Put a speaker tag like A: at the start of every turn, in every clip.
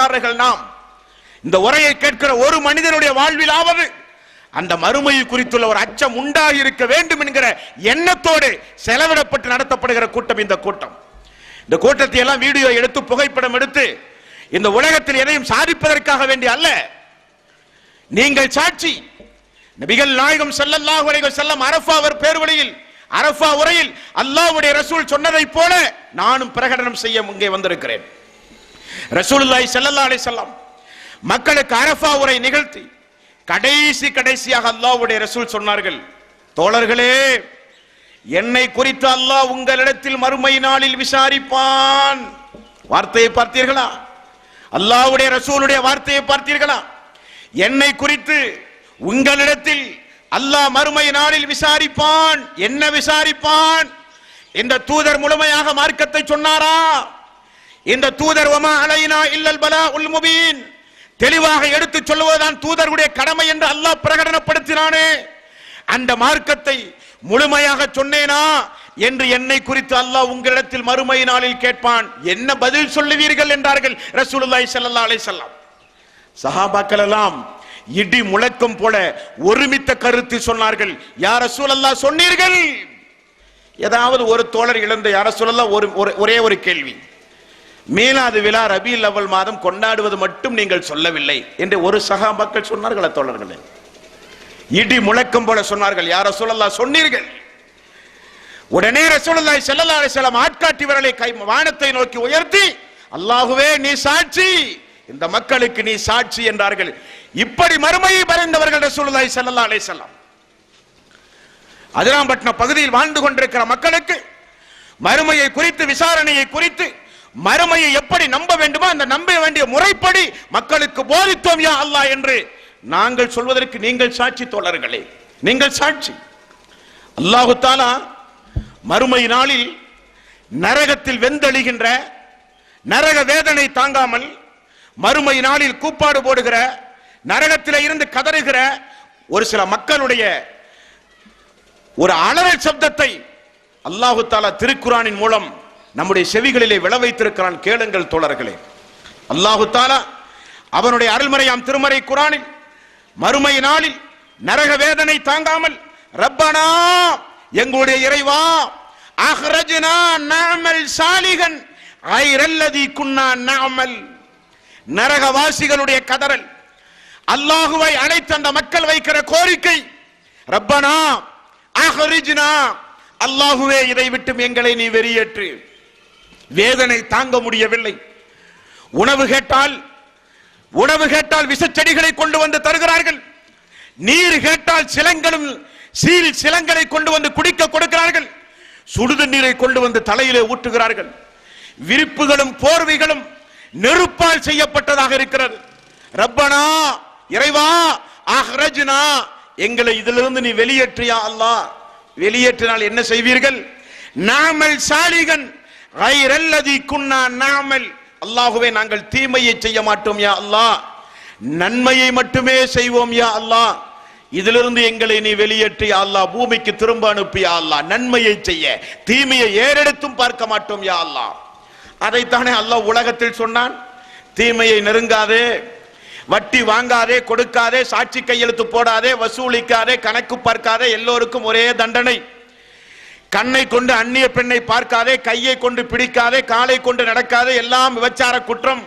A: சொந்தக்காரர்கள் நாம். இந்த உரையை கேட்கிற ஒரு மனிதனுடைய வாழ்விலாவது அந்த மறுமையை குறித்துள்ள ஒரு அச்சம் உண்டாகி இருக்க வேண்டும் என்கிற எண்ணத்தோடு செலவிடப்பட்டு நடத்தப்படுகிற கூட்டம் இந்த கூட்டம். இந்த கூட்டத்தை எல்லாம் வீடியோ எடுத்து புகைப்படம் எடுத்து இந்த உலகத்தில் எதையும் சாதிப்பதற்காக வேண்டிய அல்ல. நீங்கள் சாட்சி. நபிகள் நாயகம் செல்லல்லாஹ் உரைகள் செல்லம் அரஃபா அவர் பேர்வழியில் அரஃபா உரையில் அல்லாஹ்வுடைய ரசூல் சொன்னதைப் போல நானும் பிரகடனம் செய்ய இங்கே வந்திருக்கிறேன். ரசூலுல்லாய் ஸல்லல்லாஹு அலைஹி வஸல்லம் மக்களுக்கு அரஃபா உரை நிகழ்த்தி கடைசி கடைசியாக அல்லாஹ்வுடைய ரசூல் சொன்னார்கள் தோழர்களே என்னை குறித்து அல்லாஹ் உங்களிடத்தில் மறுமை நாளில் விசாரிப்பான். வார்த்தையை பார்த்தீர்களா? அல்லாவுடைய ரசூலுடைய வார்த்தையை பார்த்தீர்களா? என்னை குறித்து உங்களிடத்தில் அல்லாஹ் மறுமை நாளில் விசாரிப்பான். என்ன விசாரிப்பான்? இந்த தூதர் முழுமையாக மார்க்கத்தை சொன்னாரா? இந்த தூதர் வமா அலைனா இல்லல் பலா உல் முபீன். தெளிவாக எடுத்து சொல்லுவதுதான் தூதருடைய கடமை என்று அல்லாஹ் பிரகடனப்படுத்தினானே. அந்த மார்க்கத்தை முழுமையாக சொன்னேனா என்று என்னை குறித்து அல்லாஹ் உங்களிடத்தில் மறுமை நாளில் கேட்பான். என்ன பதில் சொல்லுவீர்கள் என்றார்கள் ரசூலுல்லாஹி ஸல்லல்லாஹு அலைஹி வஸல்லம். சஹாபாக்கள் எல்லாம் இடி முழக்கம் போல ஒருமித்த கருத்து சொன்னார்கள். யார் ரசூலல்லாஹ் சொன்னீர்கள்? ஏதாவது ஒரு தோழர் இழந்த யார சொல்லலாம் ஒரு ஒரு- ஒரே ஒரு கேள்வி. மீலாது விழா ரபி லவல் மாதம் கொண்டாடுவது மட்டும் நீங்கள் சொல்லவில்லை என்று ஒரு சகாபாக்கள் சொன்னார்களா தோழர்களே. இடி முழக்கம் போல சொன்னார்கள் யார சூழலா சொன்னீர்கள். உடனே ரசூலுல்லாஹி ஸல்லல்லாஹு அலைஹி வஸல்லம் ஆட்காட்டி விரலை கை வானத்தை நோக்கி உயர்த்தி அல்லாஹுவே நீ சாட்சி! இந்த மக்களுக்கு நீ சாட்சி என்றார்கள். இப்படி மறுமையை பறைந்தவர்கள் ரசூலுல்லாஹி ஸல்லல்லாஹு அலைஹி வஸல்லம். அதிராம்பட்டினம் பகுதியில் வாழ்ந்து கொண்டிருக்கிற மக்களுக்கு மறுமையை குறித்து விசாரணையை குறித்து மறுமையை எப்படி நம்ப வேண்டுமோ அந்த நம்ப வேண்டிய முறைப்படி மக்களுக்கு போதித்தோம் யா அல்லா என்று நாங்கள் சொல்வதற்கு நீங்கள் சாட்சி தோழர்களே. நீங்கள் சாட்சி. அல்லாஹு தாலா மறுமை நாளில் நரகத்தில் வெந்தழிகின்ற நரக வேதனை தாங்காமல் மறுமை நாளில் கூப்பாடு போடுகிற நரகத்தில் இருந்து கதறுகிற ஒரு சில மக்களுடைய ஒரு அலறல் சப்தத்தை அல்லாஹு தாலா திருக்குரானின் மூலம் நம்முடைய செவிகளிலே விள வைத்திருக்கிறான் கேளுங்கள் தோழர்களே. அல்லாஹு தாலா அவனுடைய அருள்மறையாம் திருமறை குரானில் மறுமை நாளில் நரக வேதனை தாங்காமல் ரப்பனா எங்களுடைய இறைவா அஹ்ரஜனா நாமல் சாலிகன் ஐரல்லதி குன்னா நாமல். நரகவாசிகளுடைய கதறல் அல்லாஹுவை அழைத்து அந்த மக்கள் வைக்கிற கோரிக்கை ரப்பனா அஹ்ரிஜ்னா அல்லாஹுவே இதை விட்டும் எங்களை நீ வெறியேற்று வேதனை தாங்க முடியவில்லை. உணவு கேட்டால் உணவு கேட்டால் விஷச்செடிகளை கொண்டு வந்து தருகிறார்கள். நீர் கேட்டால் சிலங்களும் சீல் சிலங்களை கொண்டு வந்து குடிக்க கொடுக்கிறார்கள். சுடுத நீரை கொண்டு வந்து தலையிலே ஊற்றுகிறார்கள் விரிப்புகளும் போர்வைகளும் நெருப்பால் செய்யப்பட்டதாக இருக்கிறது. ரப்பனா இறைவா அஹ்ரஜ்னா எங்களை இதிலிருந்து நீ வெளியேற்றியா அல்லாஹ்? வெளியேற்றினால் என்ன செய்வீர்கள்? நாமல் சாலிகன் அல்லாஹுவே நாங்கள் தீமையை செய்ய மாட்டோம் யா அல்லாஹ் நன்மையை மட்டுமே செய்வோம் யா அல்லாஹ் இதிலிருந்து எங்களை நீ வெளியேற்றி யா அல்லாஹ் பூமிக்கு திரும்ப அனுப்பி அல்லாஹ் நன்மையை செய்ய தீமையை ஏறெடுத்தும் பார்க்க மாட்டோம் யா அல்லாஹ் அதைத்தானே அல்லாஹ் உலகத்தில் சொன்னான். தீமையை நெருங்காதே வட்டி வாங்காதே கொடுக்காதே சாட்சி கையெழுத்து போடாதே வசூலிக்காதே கணக்கு பார்க்காதே எல்லோருக்கும் ஒரே தண்டனை. கண்ணை கொண்டு அந்நிய பெண்ணை பார்க்காதே கையை கொண்டு பிடிக்காதே காலை கொண்டு நடக்காதே எல்லாம் விபச்சார குற்றம்.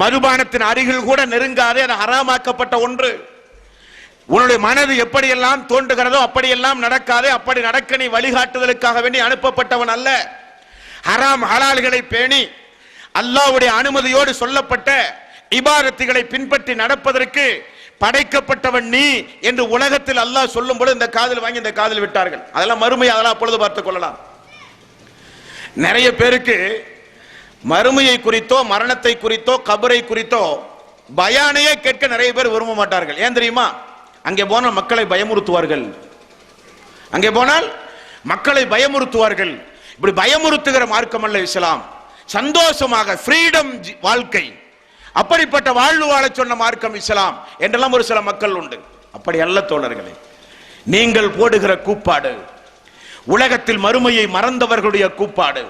A: மதுபானத்தின் அருகில் கூட நெருங்காதே அது ஹராமாக்கப்பட்ட ஒன்று. உன்னுடைய மனது எப்படியெல்லாம் தோன்றுகிறதோ அப்படியெல்லாம் நடக்காதே அப்படி நடக்க நீ வழிகாட்டுதலுக்காக வேண்டி அனுப்பப்பட்டவன் அல்ல. ஹராம் ஹலால்களை பேணி அல்லாஹ்வுடைய அனுமதியோடு சொல்லப்பட்ட இபாரத்துகளை பின்பற்றி நடப்பதற்கு படைக்கப்பட்டவன் நீ என்று உலகத்தில் அல்லாஹ் சொல்லும் பொழுது இந்த காதில் வாங்கி இந்த காதில் விட்டார்கள். அதெல்லாம் மறுமை அதெல்லாம் அப்பொழுது பார்த்துக் கொள்ளலாம். நிறைய பேருக்கு மறுமையை குறித்தோ மரணத்தை குறித்தோ கபரை குறித்தோ பயானையே கேட்க நிறைய பேர் விரும்ப மாட்டார்கள். ஏன் தெரியுமா? அங்கே போனால் மக்களை பயமுறுத்துவார்கள். அங்கே போனால் மக்களை பயமுறுத்துவார்கள். இப்படி பயமுறுத்துகிற மார்க்கம் அல்ல இஸ்லாம். சந்தோஷமாக ஃப்ரீடம் வாழ்க்கை. அப்படிப்பட்ட வாழ்வு வாழச் சொன்ன மார்க்கம் இஸ்லாம் என்றெல்லாம் ஒரு சில மக்கள் உண்டு. அப்படி அல்ல தோழர்களே நீங்கள் போடுகிற கூப்பாடு உலகத்தில் மறுமையை மறந்தவர்களுடைய கூப்பாடு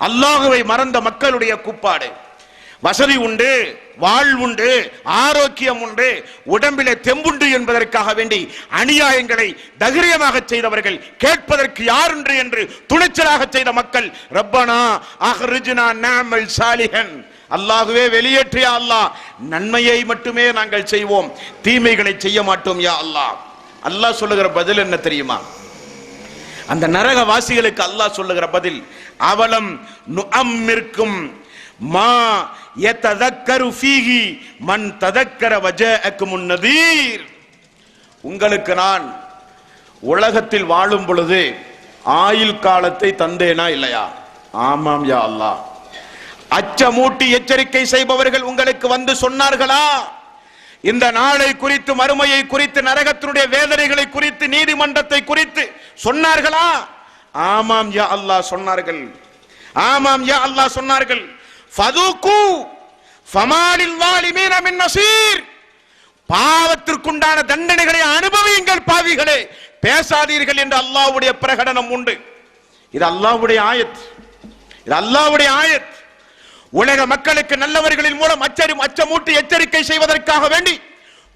A: அல்லாஹுவை மறந்த மக்களுடைய கூப்பாடு வசதி உண்டு வாழ்வுண்டு ஆரோக்கியம் உண்டு உடம்பிலே தெம்புண்டு என்பதற்காக வேண்டி அநியாயங்களை தகிரியமாக செய்தவர்கள் கேட்பதற்கு யார் என்று என்று துணிச்சலாக செய்த மக்கள் ரப்பனா அஹ்ரிஜ்னா நாமல் சாலிஹன் அல்லாஹுவே வெளியேற்றிய அல்லாஹ். நன்மையை மட்டுமே நாங்கள் செய்வோம். தீமைகளை செய்ய மாட்டோம் யா அல்லாஹ். அல்லாஹ் சொல்லுகிற பதில் என்ன தெரியுமா? அந்த நரகவாசிகளுக்கு அல்லாஹ் சொல்லுகிற பதில் அவலம் நுஅம்மிர்க்கும் மா யததக்கரு ஃபீஹி மன் ததக்கர வஜஅக்கும் நதீர். உங்களுக்கு நான் உலகத்தில் வாழும் பொழுது ஆயுள் காலத்தை தந்தேனா இல்லையா? ஆமாம் யா அல்லாஹ். அச்சமூட்டி எச்சரிக்கை செய்பவர்கள் உங்களுக்கு வந்து சொன்னார்களா? இந்த நாளை குறித்து மறுமையை குறித்து நரகத்தினுடைய வேதனைகளை குறித்து நீதிமன்றத்தை குறித்து சொன்னார்களா? ஆமாம் யா அல்லாஹ் சொன்னார்கள். ஆமாம் யா அல்லாஹ் சொன்னார்கள். ஃபதுகு ஃபமாலில் வாலிமீன மின் நசீர். பாவத்திற்குண்டான தண்டனைகளை அனுபவியுங்கள் பாவிகளே. பேசாதீர்கள் என்று அல்லாஹ்வுடைய பிரகடனம் உண்டு. இது அல்லாஹ்வுடைய ஆயத். இது அல்லாஹ்வுடைய ஆயத். உலக மக்களுக்கு நல்லவர்களின் மூலம் அச்சரி அச்சமூட்டி எச்சரிக்கை செய்வதற்காக வேண்டி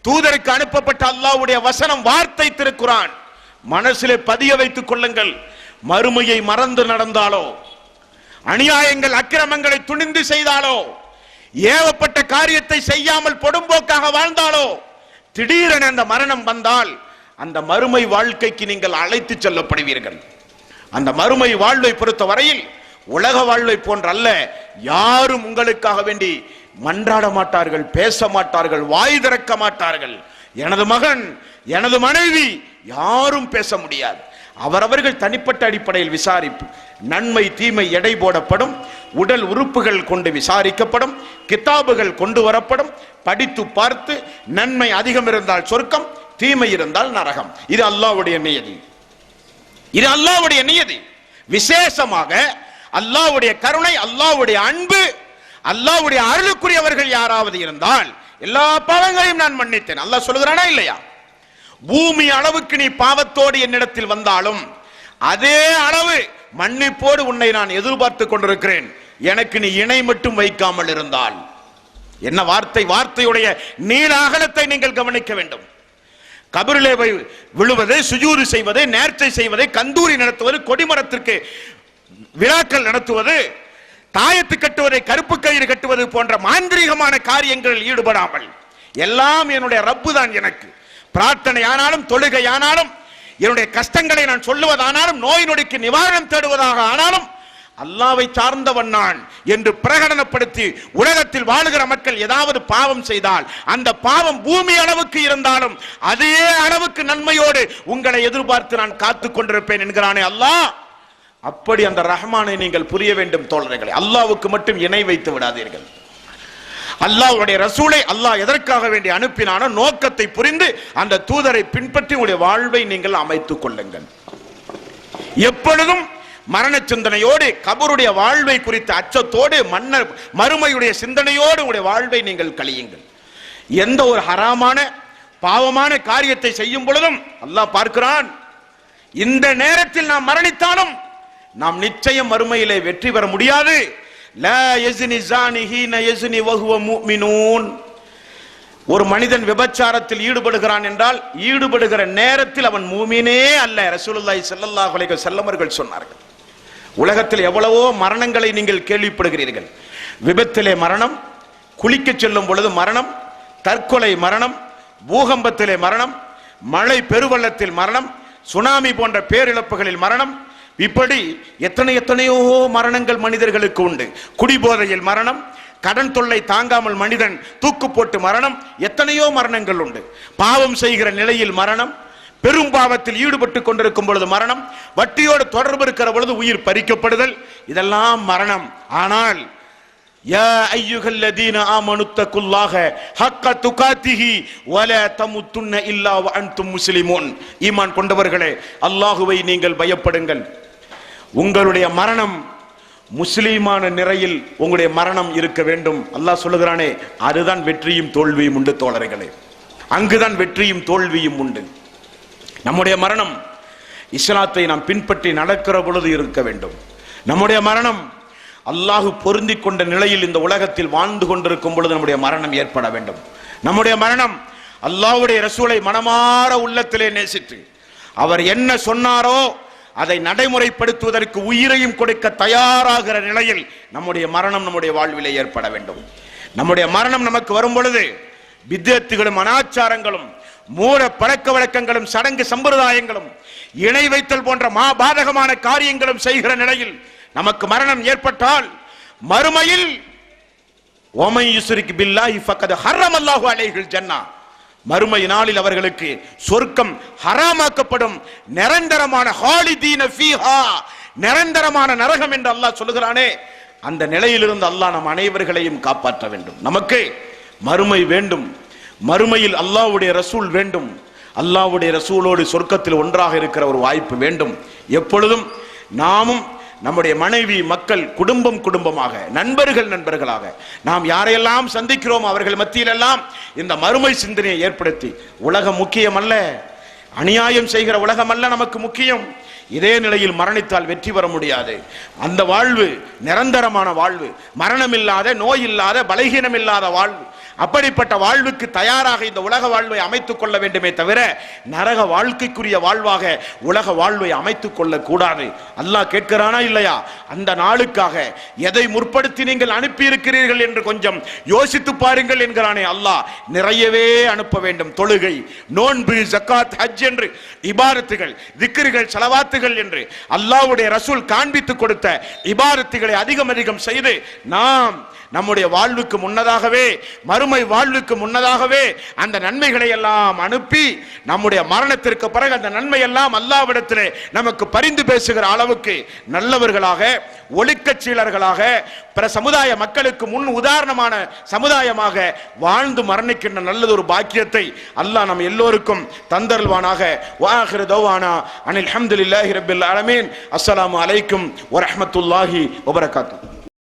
A: தூதருக்கு அனுப்பப்பட்ட அல்லாஹ்வுடைய வசனம் வார்த்தை திருக்குறான். மனசிலே பதிய வைத்துக் கொள்ளுங்கள். மறுமையை மறந்து நடந்தாலோ அநியாயங்கள் அக்கிரமங்களை துணிந்து செய்தாலோ ஏவப்பட்ட காரியத்தை செய்யாமல் பொடும்போக்காக வாழ்ந்தாலோ திடீரென அந்த மரணம் வந்தால் அந்த மறுமை வாழ்க்கைக்கு நீங்கள் அழைத்து செல்லப்படுவீர்கள். அந்த மறுமை வாழ்வை பொறுத்த வரையில் உலக வாழ்வை போன்ற அல்ல யாரும் உங்களுக்காக வேண்டி மன்றாட மாட்டார்கள் பேச மாட்டார்கள் வாய் திறக்க மாட்டார்கள். எனது மகன் எனது மனைவி யாரும் பேச முடியாது. அவரவர்கள் தனிப்பட்ட அடிப்படையில் விசாரிப்பு. நன்மை தீமை எடை போடப்படும். உடல் உறுப்புகள் கொண்டு விசாரிக்கப்படும். கித்தாபுகள் கொண்டு வரப்படும். படித்து பார்த்து நன்மை அதிகம் இருந்தால் சொர்க்கம் தீமை இருந்தால் நரகம். இது அல்லாஹ்வுடைய நியதி. இது அல்லாஹ்வுடைய நியதி. விசேஷமாக அல்லாஹ்வுடைய கருணை அல்லாவுடைய அன்பு அல்லாஹ்வுடைய அருளுக்குரியவர்கள் யாராவது இருந்தால் எல்லா பாவங்களையும் நான் மன்னித்தேன். அல்லாஹ் சொல்லுகிறானா இல்லையா? பூமி அளவுக்கு நீ பாவத்தோடு என்னிடத்தில் வந்தாலும் அதே அளவு மன்னிப்போடு உன்னை நான் எதிர்பார்த்து கொண்டிருக்கிறேன். எனக்கு நீ இணை மட்டும் வைக்காமல் இருந்தால். என்ன வார்த்தை? வார்த்தையுடைய நீள அகலத்தை நீங்கள் கவனிக்க வேண்டும். கபிரிலே போய் விழுவது சுஜூறு செய்வது நேர்ச்சை செய்வது கந்தூரி நடத்துவது கொடிமரத்திற்கு விழாக்கள் நடத்துவது தாயத்து கட்டுவதை கருப்பு கயிறு கட்டுவது போன்ற மாந்திரீகமான காரியங்களில் ஈடுபடாமல் எல்லாம் என்னுடைய ரப்பு தான் எனக்கு. பிரார்த்தனை ஆனாலும் தொழுகை ஆனாலும் என்னுடைய கஷ்டங்களை நான் சொல்லுவதானாலும் நோய் நொடிக்கு நிவாரணம் தேடுவதாக ஆனாலும் அல்லாவை சார்ந்தவன் நான் என்று பிரகடனப்படுத்தி உலகத்தில் வாழுகிற மக்கள் ஏதாவது பாவம் செய்தால் அந்த பாவம் பூமி அளவுக்கு இருந்தாலும் அதே அளவுக்கு நன்மையோடு உங்களை எதிர்பார்த்து நான் காத்துக் கொண்டிருப்பேன் என்கிறானே அல்லாஹ். அப்படி அந்த ரஹ்மானை நீங்கள் புரிய வேண்டும் தோழர்களே. அல்லாவுக்கு மட்டும் இணை வைத்து விடாதீர்கள். அல்லாவுடைய ரசூலை அல்லாஹ் எதற்காக வேண்டி அனுப்பினான நோக்கத்தை புரிந்து அந்த தூதரை பின்பற்றி உங்களுடைய வாழ்வை நீங்கள் அமைத்துக் கொள்ளுங்கள். எப்பொழுதும் மரண சிந்தனையோடு கபருடைய வாழ்வை குறித்த அச்சத்தோடு மன்னர் மறுமையுடைய சிந்தனையோடு உங்களுடைய வாழ்வை நீங்கள் கழியுங்கள். எந்த ஒரு ஹராமான பாவமான காரியத்தை செய்யும் பொழுதும் அல்லாஹ் பார்க்கிறான் இந்த நேரத்தில் நாம் மரணித்தாலும் நாம் நிச்சயம் மறுமையிலே வெற்றி பெற முடியாது. ஒரு மனிதன் விபச்சாரத்தில் ஈடுபடுகிறான் என்றால் ஈடுபடுகிற நேரத்தில் அவன் மூமினே அல்ல. ரசூலுல்லாய் செல்லல்லா அலைஹி செல்லமர்கள் சொன்னார்கள். உலகத்தில் எவ்வளவோ மரணங்களை நீங்கள் கேள்விப்படுகிறீர்கள். விபத்திலே மரணம் குளிக்க செல்லும் பொழுது மரணம் தற்கொலை மரணம் பூகம்பத்திலே மரணம் மழை பெருவள்ளத்தில் மரணம் சுனாமி போன்ற பேரிழப்புகளில் மரணம் இப்படி எத்தனை எத்தனையோ மரணங்கள் மனிதர்களுக்கு உண்டு. குடிபோதையில் மரணம் கடன் தொல்லை தாங்காமல் மனிதன் தூக்கு போட்டு மரணம் எத்தனையோ மரணங்கள் உண்டு. பாவம் செய்கிற நிலையில் மரணம் பெரும் பாவத்தில் ஈடுபட்டு கொண்டிருக்கும் பொழுது மரணம் வட்டியோடு தொடர்பு இருக்கிற பொழுது உயிர் பறிக்கப்படுதல் இதெல்லாம் மரணம். ஆனால் யா ஐயுகல் லதீன ஆமனு ஹக்க துகாத்திஹி வல தமுத்துன்ன இல்லா அன்தும் முஸ்லிமூன். ஈமான் கொண்டவர்களே அல்லாஹுவை நீங்கள் பயப்படுங்கள். உங்களுடைய மரணம் முஸ்லீமான நிறையில் உங்களுடைய மரணம் இருக்க வேண்டும். அல்லாஹ் சொல்லுகிறானே அதுதான் வெற்றியும் தோல்வியும் உண்டு தோழர்களே. அங்குதான் வெற்றியும் தோல்வியும் உண்டு. நம்முடைய மரணம் இஸ்லாத்தை நாம் பின்பற்றி நடக்கிற பொழுது இருக்க வேண்டும். நம்முடைய மரணம் அல்லாஹு பொருந்தி கொண்ட நிலையில் இந்த உலகத்தில் வாழ்ந்து கொண்டிருக்கும் பொழுது நம்முடைய மரணம் ஏற்பட வேண்டும். நம்முடைய மரணம் அல்லாஹ்வுடைய ரசூலை மனமாற உள்ளத்திலே நேசித்து அவர் என்ன சொன்னாரோ அதை நடைமுறைப்படுத்துவதற்கு உயிரையும் கொடுக்க தயாராகிற நிலையில் நம்முடைய மரணம் நம்முடைய வாழ்விலே ஏற்பட வேண்டும். நம்முடைய மரணம் நமக்கு வரும் பொழுது வித்தியத்துகளும் அனாச்சாரங்களும் மூட பழக்க வழக்கங்களும் சடங்கு சம்பிரதாயங்களும் இணை வைத்தல் போன்ற மாபாதகமான காரியங்களும் செய்கிற நிலையில் நமக்கு மரணம் ஏற்பட்டால் மறுமையில் ஓமை யுஸ்ரிக் பில்லாஹி ஃபக்கத் ஹர்ரம் அல்லாஹு அலைஹில் ஜன்னா. மறுமை நாளில் அவர்களுக்கு சொர்க்கம் ஹராமாக்கப்படும். நிரந்தரமான ஹாலிதீன ஃபீஹா நிரந்தரமான நரகம் என்று அல்லாஹ் சொல்லுகிறானே. அந்த நிலையிலிருந்து அல்லாஹ் நம் அனைவர்களையும் காப்பாற்ற வேண்டும். நமக்கு மறுமை வேண்டும். மறுமையில் அல்லாஹ்வுடைய ரசூல் வேண்டும். அல்லாஹ்வுடைய ரசூலோடு சொர்க்கத்தில் ஒன்றாக இருக்கிற ஒரு வாய்ப்பு வேண்டும். எப்பொழுதும் நாமும் நம்முடைய மனைவி மக்கள் குடும்பம் குடும்பமாக நண்பர்கள் நண்பர்களாக நாம் யாரையெல்லாம் சந்திக்கிறோம் அவர்கள் மத்தியிலெல்லாம் இந்த மறுமை சிந்தனையை ஏற்படுத்தி உலகம் முக்கியம் அல்ல அநியாயம் செய்கிற உலகம் அல்ல நமக்கு முக்கியம். இதே நிலையில் மரணித்தால் வெற்றி பெற முடியாது. அந்த வாழ்வு நிரந்தரமான வாழ்வு மரணம் இல்லாத நோய் இல்லாத பலகீனம் இல்லாத வாழ்வு. அப்படிப்பட்ட வாழ்வுக்கு தயாராக இந்த உலக வாழ்வை அமைத்துக் கொள்ள வேண்டுமே தவிர நரக வாழ்க்கைக்குரிய வாழ்வாக உலக வாழ்வை அமைத்துக் கொள்ளக்கூடாது அல்லாஹ் கேட்கிறானா இல்லையா? அந்த நாளுக்காக எதை முற்படுத்தி நீங்கள் அனுப்பி இருக்கிறீர்கள் என்று கொஞ்சம் யோசித்து பாருங்கள் என்கிறானே அல்லாஹ். நிறையவே அனுப்ப வேண்டும். தொழுகை நோன்பு ஜக்காத் ஹஜ் என்று இபாரத்துகள் திக்ருகள் செலவாத்துகள் என்று அல்லாவுடைய ரசூல் காண்பித்து கொடுத்த இபாரத்துகளை அதிகம் அதிகம் செய்து நாம் நம்முடைய வாழ்வுக்கு முன்னதாகவே மறுமை வாழ்வுக்கு முன்னதாகவே அந்த நன்மைகளை எல்லாம் அனுப்பி நம்முடைய மரணத்திற்கு பிறகு அந்த நன்மை எல்லாம் அல்லாவிடத்திலே நமக்கு பரிந்து பேசுகிற அளவுக்கு நல்லவர்களாக ஒழுக்கச் சீலர்களாக பிற சமுதாய மக்களுக்கு முன் உதாரணமான சமுதாயமாக வாழ்ந்து மரணிக்கின்ற நல்லதொரு பாக்கியத்தை அல்லாஹ் நம் எல்லோருக்கும் தந்தருள்வானாக. வாஹிரு தௌவானா அனில் அஹமதுல்லாஹி ரபில் அலமீன் அஸ்ஸலாமு அலைக்கும் வரஹ்மத்துல்லாஹி வபரகாத்துஹு.